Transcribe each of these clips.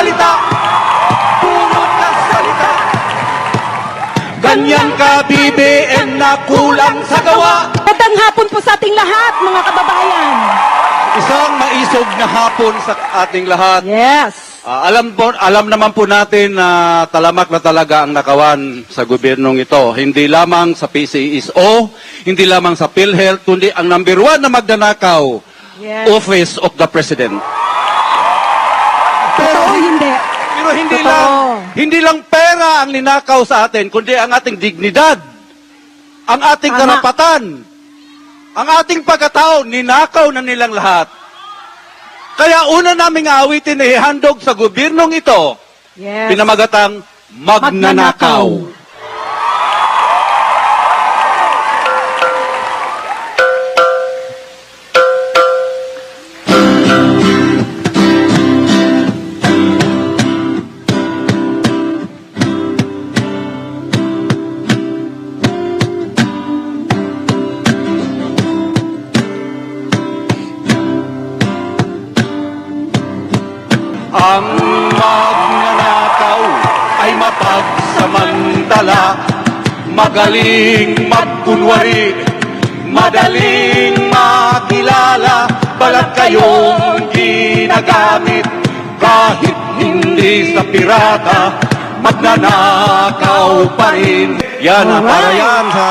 salita. Puro ka salita. Ganyan ka, BBM, na kulang sa gawa. Magandang hapon po sa ating lahat, mga kababayan. Isang maisog na hapon sa ating lahat. Yes. Ah, alam po, alam naman po natin na talamak na talaga ang nakawan sa gobyernong ito. Hindi lamang sa PCSO, hindi lamang sa PhilHealth, kundi ang number one na magdanakaw, Yes. Office of the President. Pero hindi Totoo. lang hindi lang pera ang ninakaw sa atin, kundi ang ating dignidad, ang ating Tama. karapatan, ang ating pagkatao, ninakaw na nilang lahat. Kaya una naming awitin na ihandog sa gobyernong ito, Yes. pinamagatang magnanakaw. Ang magnanakaw ay mapagsamantala, magaling magkunwari, madaling makilala, balat kayong ginagamit, kahit hindi sa pirata, magnanakaw pa rin. Yan, para Alright. yan sa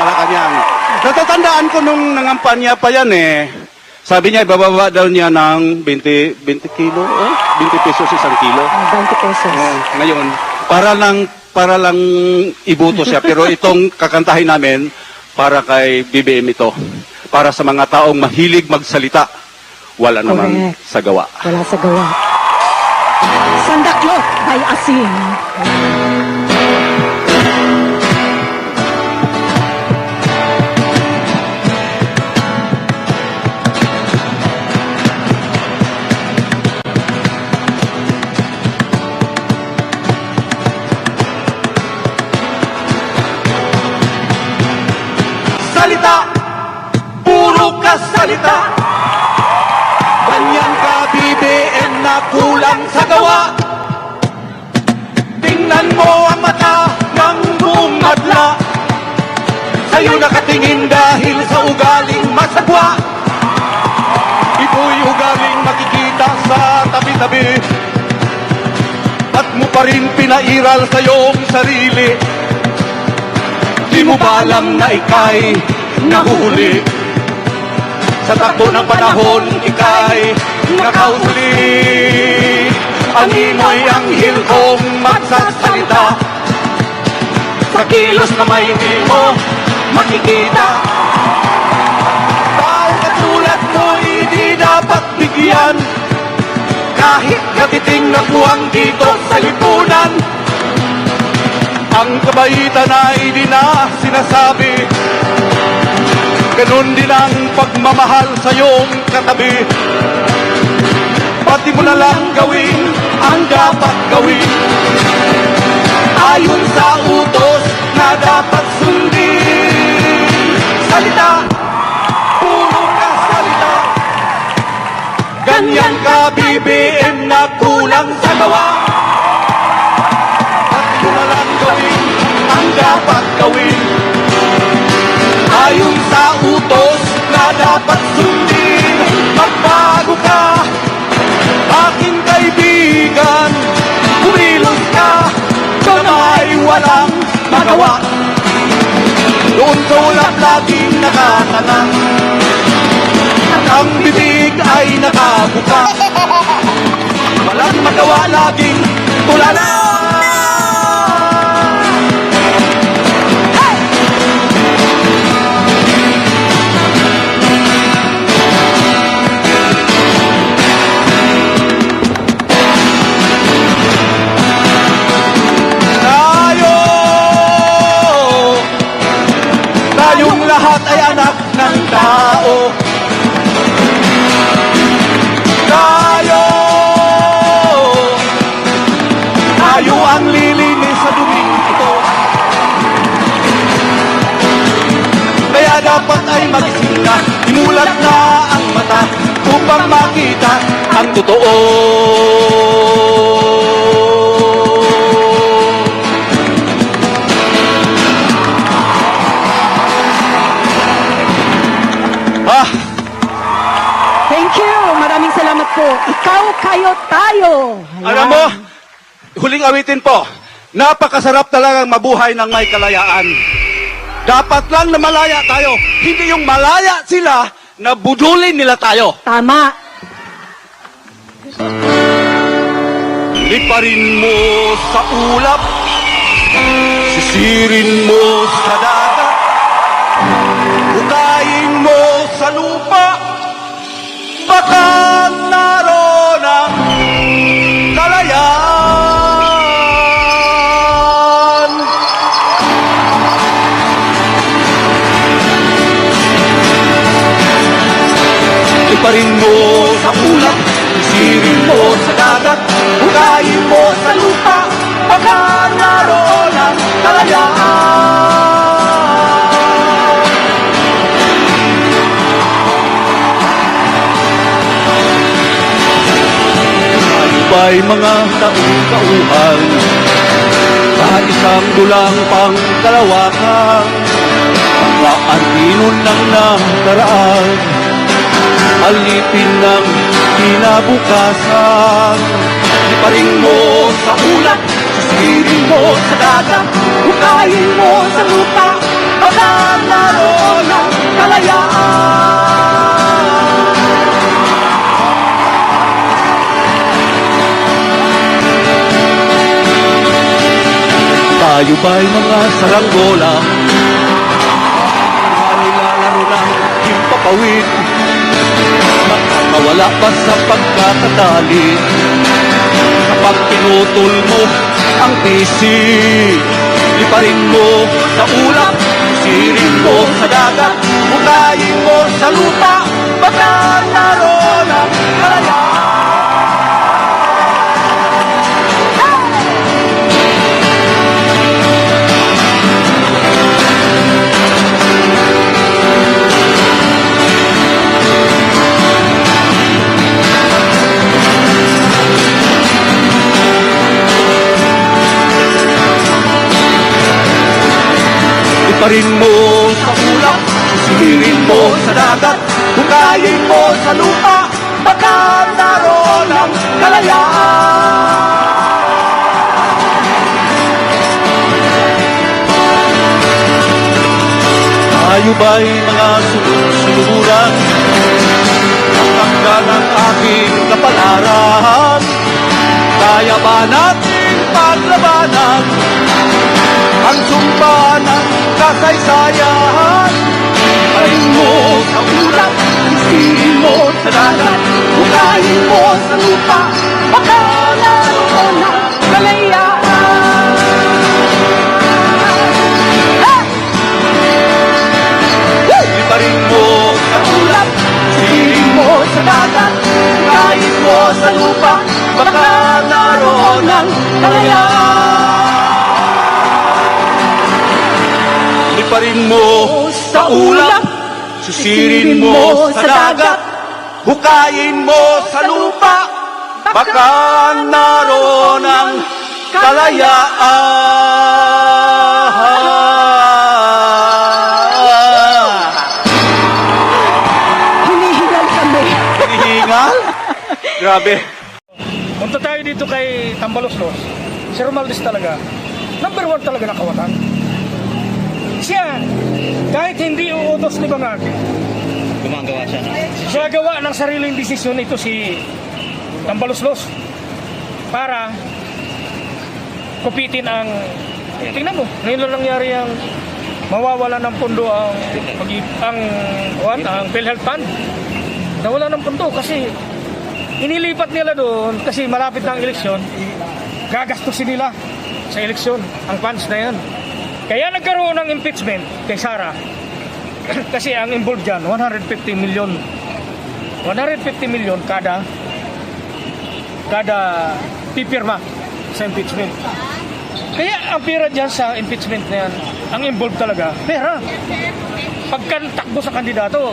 Malacanang. Natatandaan ko nung nangampanya pa yan eh. Sabi niya, ibababa daw niya ng 20, 20 kilo, eh? 20 pesos isang kilo. Ah, 20 pesos. Oh, ngayon, para lang para lang ibuto siya. Pero itong kakantahin namin, para kay BBM ito. Para sa mga taong mahilig magsalita, wala naman Correct. sa gawa. Wala sa gawa. Sandaklot by Asin. Salita! Ganyan ka, BBM, na kulang sa gawa. Tingnan mo ang mata ng buong madla. Sa'yo nakatingin dahil sa ugaling masagwa. Ito'y ugaling makikita sa tabi-tabi. At mo pa rin pinairal sa iyong sarili. Di mo ba alam na ikay nahuhuli? Sa takbo ng panahon, ikay nakausli. Ang imoy ang kong magsasalita. Sa kilos na may hindi mo makikita. Tao katulad mo, hindi dapat bigyan. Kahit katiting na buwang dito sa lipunan. Ang kabaitan ay di na sinasabi Ganon din ang pagmamahal sa iyong katabi. Pati mo na lang gawin ang dapat gawin. Ayon sa utos na dapat sundin. Salita, puro ka salita. Ganyan ka BBM na kulang sa gawa ka, aking kaibigan. Kumilos ka, sa may walang magawa. Doon sa ulap laging nakatanang At ang bibig ay nakabuka. Walang magawa laging dapat ay magsinta Imulat na ang mata upang makita ang totoo Ah! Thank you! Maraming salamat po. Ikaw, kayo, tayo! Ayan. Alam mo, huling awitin po, napakasarap talagang mabuhay ng may kalayaan. Dapat lang na malaya tayo, hindi yung malaya sila na budulin nila tayo. Tama. Liparin mo sa ulap, sisirin mo sa dagat, hukayin mo sa lupa, baka dagat, hukayin mo sa lupa, baka naroon ang kalayaan. Ba'y mga taong-tauhan sa isang dulang pang kalawakan? Mga antinon ng nakaraan alipin ng kinabukasan. Liparin mo sa ulap, sisirin mo sa dagat, hukayin mo sa lupa, naroon ang kalayaan. Tayo ba'y mga saranggola? Nilalaro ng himpapawid Mawala pa sa pagkakatali Kapag pinutol mo ang tisi Liparin mo sa ulap Sirin mo sa dagat Hukayin mo sa lupa Baka naroon kapalaran, kaya ba natin paglabanan? ang sumpa ng kasaysayan. Parin mo sa ulap, isirin mo sa dagat, hukayin mo sa lupa, baka ang kalayaan. Iparin mo sa ulap, isirin mo sa dagat, mo sa lupa, baka naroon ang kalayaan. Liparin mo sa ulap, sisirin mo sa dagat, hukayin mo sa lupa, baka naroon ang kalayaan. Grabe. Punta tayo dito kay Tambaloslos. Si Romaldes talaga. Number one talaga na kawatan. Siya, kahit hindi uutos ni Bangagi, Gumagawa siya na. siya gawa ng sariling desisyon ito si Tambaloslos para kupitin ang eh, tingnan mo, ngayon lang nangyari ang mawawala ng pondo ang pag ang what, ang PhilHealth Fund. Nawala ng pondo kasi inilipat nila doon kasi malapit ang eleksyon. Gagastusin nila sa eleksyon ang funds na yan. Kaya nagkaroon ng impeachment kay Sara. kasi ang involved dyan, 150 million 150 million kada kada pipirma sa impeachment. Kaya ang pera dyan sa impeachment na yan, ang involved talaga, pera. Pagkantakbo sa kandidato,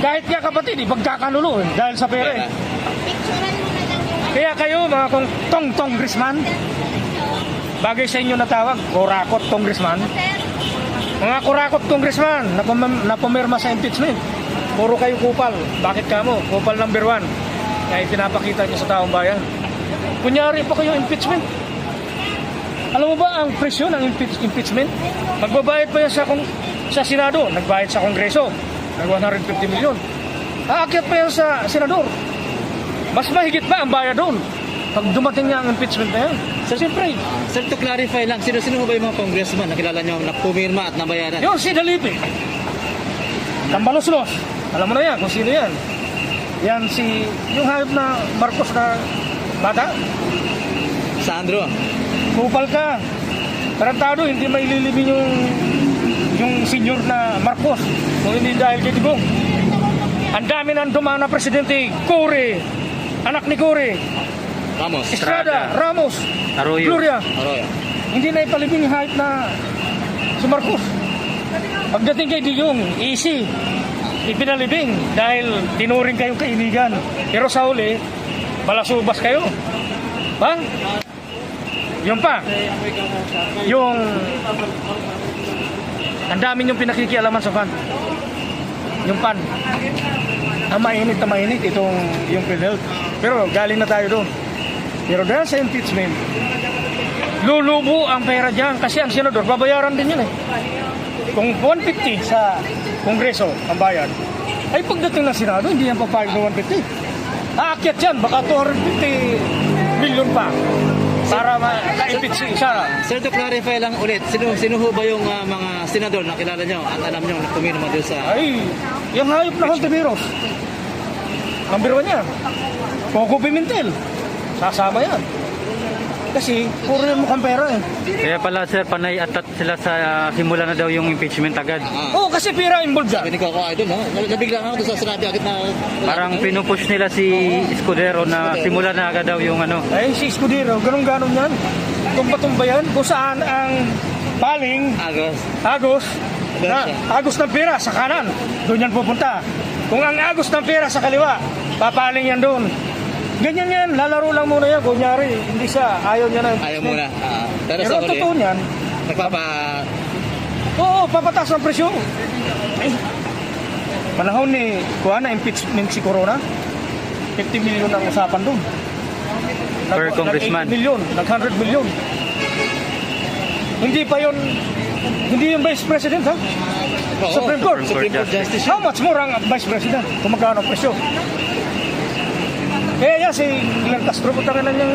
kahit nga kapatid, eh, eh, dahil sa pera eh. Kaya kayo mga kung tong-tong Grisman, bagay sa inyo natawag, kurakot congressman. Mga kurakot congressman na, pum- na pumirma sa impeachment. Puro kayo kupal. Bakit kamo? Kupal number one. Kaya pinapakita nyo sa taong bayan. Kunyari pa kayo impeachment. Alam mo ba ang presyo ng impeach- impeachment? Magbabayad pa yan sa, kong, sa Senado, nagbayad sa Kongreso, ng 150 milyon. Aakyat pa yan sa Senador. Mas mahigit pa ang bayad doon. Pag dumating niya ang impeachment na yan. So, siyempre, Sir, to clarify lang, sino-sino ba yung mga congressman na kilala nyo na pumirma at nabayaran? yun si Dalipe. Tambalos-los. Alam mo na yan kung sino yan. Yan si, yung hayop na Marcos na bata. Sandro. Kupal ka. Tarantado, hindi maililimin yung yung senior na Marcos. Kung hindi dahil kay Digong. Ang dami ng dumaan na presidente, Core, anak ni Core, Ramos. Estrada, Ramos, Arroyo. Gloria. Arroyo. Hindi na ipalibing hype na si Marcos. Pagdating kay Digong, easy. Ipinalibing dahil tinuring kayong kainigan. Pero sa huli, balasubas kayo. Bang? Yung pa. Yung ang dami yung pinakikialaman sa fan. Yung pan. Ang mainit na mainit itong yung PhilHealth. Pero galing na tayo doon. Pero dahil sa impeachment, lulubo ang pera dyan kasi ang senador, babayaran din yun eh. Kung 150 sa kongreso ang bayad, ay pagdating ng senado, hindi yan papayag ng 150. Aakyat yan, baka 250 million pa para ma-impeach si Sara. Sir, to clarify lang ulit, sino, sino ho ba yung ah, mga senador na kilala nyo at alam nyo na pumirma doon sa... Ay, yung hayop na Hontiveros. Number one yan. Coco Pimentel. Sasama yan. Kasi, puro yung mukhang pera eh. Kaya pala sir, panay atat sila sa ah, simula na daw yung impeachment agad. Oo, kasi pera involved sabi dyan. ni Coco Idol, no? Nabigla ako doon sa sinabi agad na... Parang pinupush nila si Escudero na simula na agad daw yung ano. Ay, si Escudero, ganun-ganon yan. Tumba-tumba yan. Kung saan ang baling, Agos. agos, na, agos ng pera sa kanan, doon yan pupunta. Kung ang agos ng pera sa kaliwa, papaling yan doon. Ganyan yan, lalaro lang muna yan. Kunyari, hindi siya, ayaw niya na. Ayaw muna. Ah, pero Pero sa ang huli, totoo niyan, nagpapa... oo, papataas ang presyo. Ay, panahon ni Kuha na impeachment si Corona, 50 million ang usapan doon. Per Nag- congressman. Nag 80 million, nag 100 million. Hindi pa yon hindi yung vice president ha? Oo, Supreme Court. Supreme Court Justice. How much more ang vice president? Kung magkano ang presyo? Kaya yan si Glenn Castro, putangin na niyang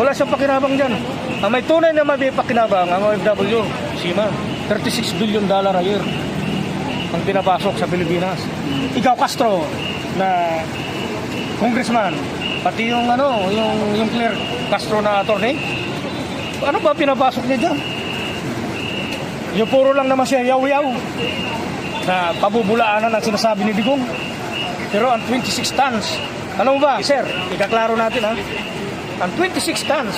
wala siyang pakinabang dyan. Ang may tunay na may pakinabang, ang OFW, Sima, 36 billion dollar a year ang pinapasok sa Pilipinas. Ikaw Castro, na congressman, pati yung ano, yung, yung Claire Castro na attorney, ano ba pinapasok niya dyan? Yung puro lang naman siya yaw-yaw na pabubulaanan ang sinasabi ni Digong. Pero ang 26 tons, alam mo ba, sir, ikaklaro natin ha, ang 26 tons,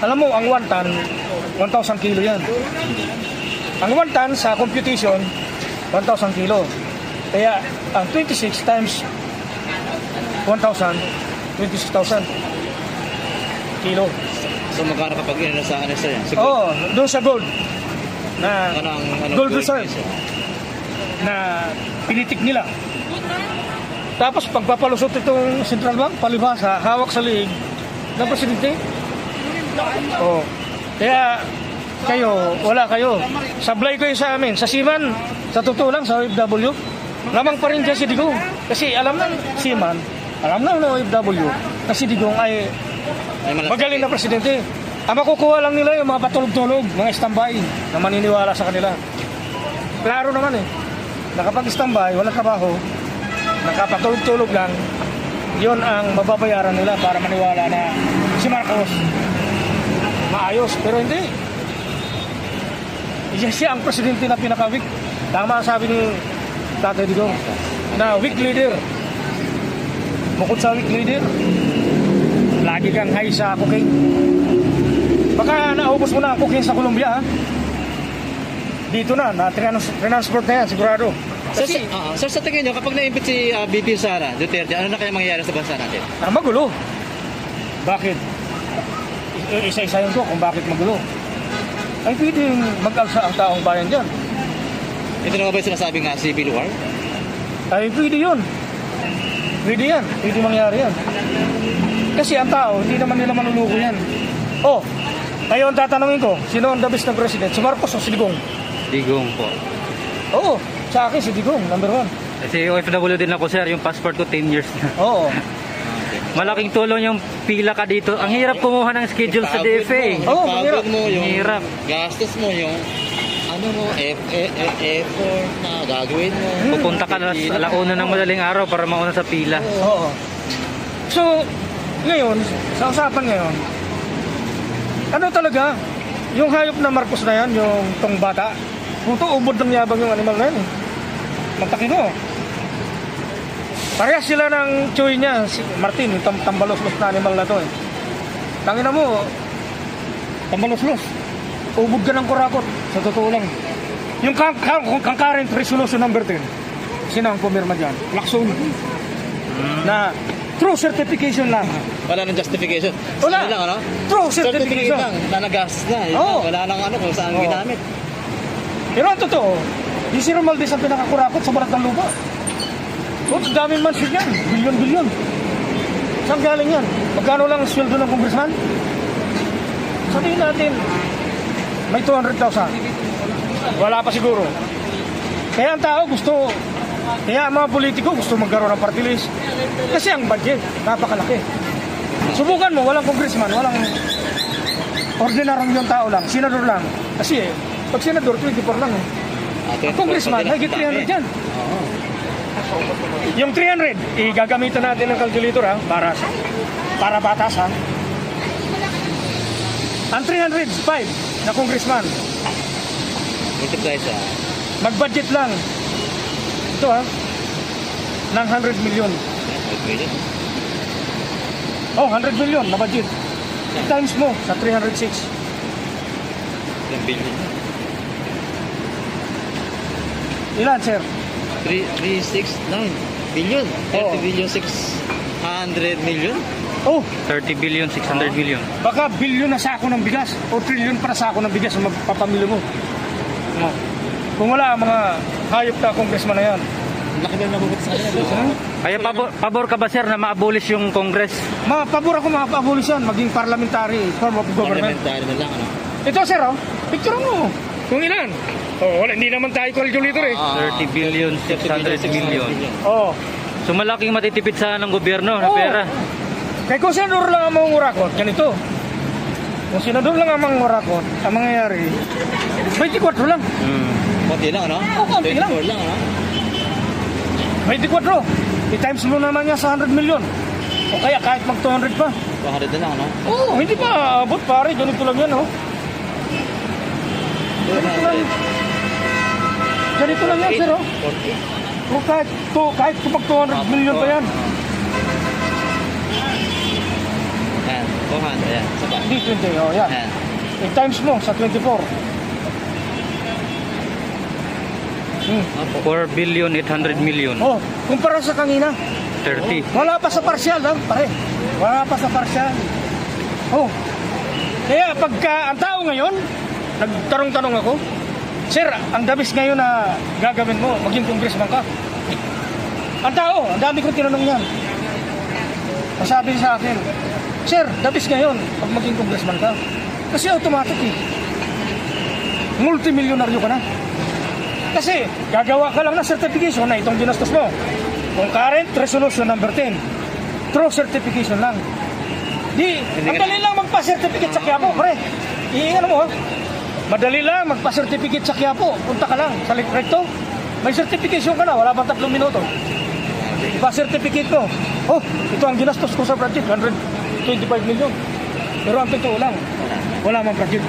alam mo, ang 1 ton, 1,000 kilo yan. Ang 1 ton sa computation, 1,000 kilo. Kaya ang 26 times 1,000, 26,000 kilo. So magkano kapag yun sa ano sir? Siguro. Oo, doon sa gold. Na Ano ang ano, gold reserve na pinitik nila. Tapos pagpapalusot itong central bank, palibhasa, hawak sa liig ng presidente. Oh. Kaya kayo, wala kayo. Sablay kayo sa amin. Sa Siman, sa totoo lang, sa OFW, lamang pa rin dyan si Digong. Kasi alam ng Siman, alam ng OFW, na si Digong ay magaling na presidente. Ang makukuha lang nila yung mga patulog-tulog, mga standby na maniniwala sa kanila. Klaro naman eh. Nakapag-standby, walang trabaho, nakapatulog-tulog lang, yon ang mababayaran nila para maniwala na si Marcos maayos. Pero hindi. Siya, siya ang presidente na pinaka-weak. Tama sabi ni Tatay Digong na weak leader. Bukod sa weak leader, lagi kang high sa cocaine. Baka naubos mo na ang cocaine sa Colombia, ha? Dito na, na-transport na yan, sigurado. Sir, Kasi, sa, ah, sir, sa tingin nyo, kapag na-impeach si ah, BP Sara Duterte, ano na kaya mangyayari sa bansa natin? ang magulo. Bakit? I- Isa-isayin ko kung bakit magulo. Ay pwedeng mag-alsa ang taong bayan dyan. Ito na ba yung sinasabing nga civil war? Ay pwede yun. Pwede yan. Pwede mangyari yan. Kasi ang tao, hindi naman nila manuluko yan. Oh, ngayon tatanungin ko, sino ang the best na president? Si Marcos o si Digong? Digong po. Oo, sa akin si Digong, number one. Kasi OFW din ako sir, yung passport ko 10 years na. Oo. Malaking tulong yung pila ka dito. Ang hirap kumuha ng schedule sa DFA. Oo, Pagod mahirap. mo yung Mahirap. gastos mo yung ano mo, F, F, F, effort na gagawin mo. Pupunta ka na sa alauna ng madaling araw para mauna sa pila. Oo. So, ngayon, sa usapan ngayon, ano talaga, yung hayop na Marcos na yan, yung tong bata, puto ubod ng yabang yung animal na yan. eh. Magtakino. Parehas sila ng choy niya, si Martin, tam tambalos-los na animal na to eh. Tangina mo, tambalos-los. Ubod ka ng kurakot, sa totoo lang. Yung kang, kang, kang current resolution number 10, sino ang pumirma dyan? Lacson. Na true certification lang. Wala nang justification. Wala. Ano lang, ano? True Certificate certification. lang, na nagastos na. Lang. Wala nang ano kung saan Oo. ginamit. Pero ang totoo, yung si Romualdez ang pinakakurakot sa balat ng lupa. Ang daming mansion yan. Bilyon-bilyon. Saan galing yan? Magkano lang ang sweldo ng congressman? Sabihin natin, may 200,000. Wala pa siguro. Kaya ang tao gusto, kaya ang mga politiko gusto magkaroon ng party list. Kasi ang budget, napakalaki. Subukan mo, walang congressman, walang ordinaryong tao lang, senador lang. Kasi eh, pag senador, 24 lang eh. Ah, Ang congressman, higit 300 yan. Oo. Yung 300, igagamitan natin ng calculator ha, para para batas ha. Ang 305 na congressman, Multiply sa mag-budget lang. Ito ha, ng 100 million. 5 million. Oh, 100 million na budget. Times mo sa 306. 1 billion. Ilan, sir? 3, 369 billion. 30 Oo. billion, 600 million. Oh, 30 billion, 600 billion. baka bilyon na sako ng bigas o trilyon para sako ng bigas ang magpapamili mo. Oh. Kung wala ang mga hayop na congressman na yan, Laki na nabubuti sa kanila. Kaya pabor, pabor ka ba sir na ma-abolish yung Congress? mga pabor ako mga abolish yan, maging parliamentary form of government. Parliamentary na lang, ano? Ito sir, oh, picture mo. Kung ilan? Oh, wala, hindi naman tayo calculator eh. Ah. 30 billion, 600 million. Oh. So malaking matitipid sa ng gobyerno na Oo. pera. Kaya kung senador lang ang mangurakot, ganito. Kung senador lang ang mangurakot, ang mangyayari, 24 lang. Hmm. Konti lang, ano? Oo, konti lang. 24 lang, ano? 24. I-times mo naman niya sa 100 million. O kaya kahit mag 200 pa. 200 na lang, ano? Oo, oh, hindi pa abot pare. Ganito lang yan, oh. Ganito lang. Ganito lang yan, sir, oh. 40. O kahit, to, kahit kapag 200 million pa yan. Ayan, 200, ayan. Saba. Hindi 20, oh, yan. Ayan. I-times mo sa 24. Hmm. 4 billion, 800 million. Oh, kumpara sa kanina. 30. Wala pa sa partial, ha, pare. Wala pa sa partial. Oh. Kaya pagka ang tao ngayon, nagtarong-tanong ako, Sir, ang dabis ngayon na gagawin mo, maging congressman ka. Ang tao, ang dami kong tinanong yan. Ang sabi sa akin, Sir, dabis ngayon pag maging congressman ka. Kasi automatic eh. Multimilyonaryo ka na. Kasi gagawa ka lang ng certification na itong ginastos mo. Kung current resolution number 10, true certification lang. Di, ang dali lang magpa-certificate sa Quiapo, pre. Iingan mo, ha? Madali lang magpa-certificate sa Quiapo. Punta ka lang sa recto. May certification ka na, wala pang tatlong minuto. Ipa-certificate mo. Oh, ito ang ginastos ko sa project, 125 million. Pero ang totoo lang, wala mang project.